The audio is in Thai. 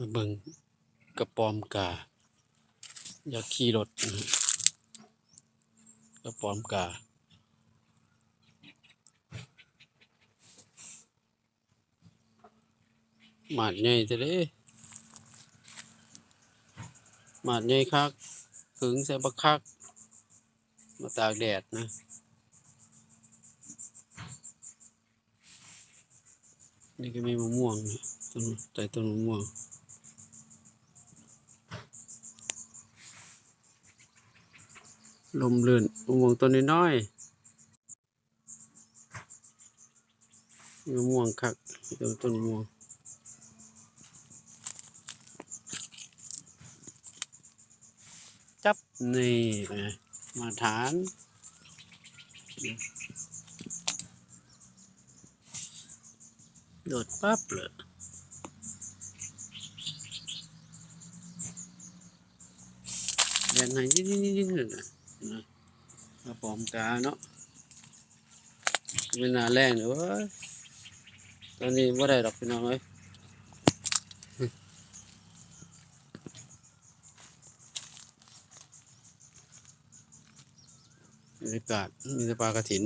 มาเบิ่งกระปอมกา อยากขี่รถกระปอมกาหมาดใหญ่จะเด้หมาดใหญ่คักขึงใส่บักคัก มาตากแดดนะนี่ก็มีมะม่วงนะต้นใต้ต้นมะม่วง ลมลื่นมะม่วงต้นน้อยๆมะม่วงคักต้นต้นม่วงจับนี่มาฐานโดดปั๊บเลยแดงไงยิ่งยิ่งยิ่งเลยนะ นะมาปอมกาเนาะเป็นหนาแรงเดี๋ยวเว้ยตอนนี้ว่าได้ดอกพี่น้องเอ้ยบรรยากาศมีแต่ปลากระถิน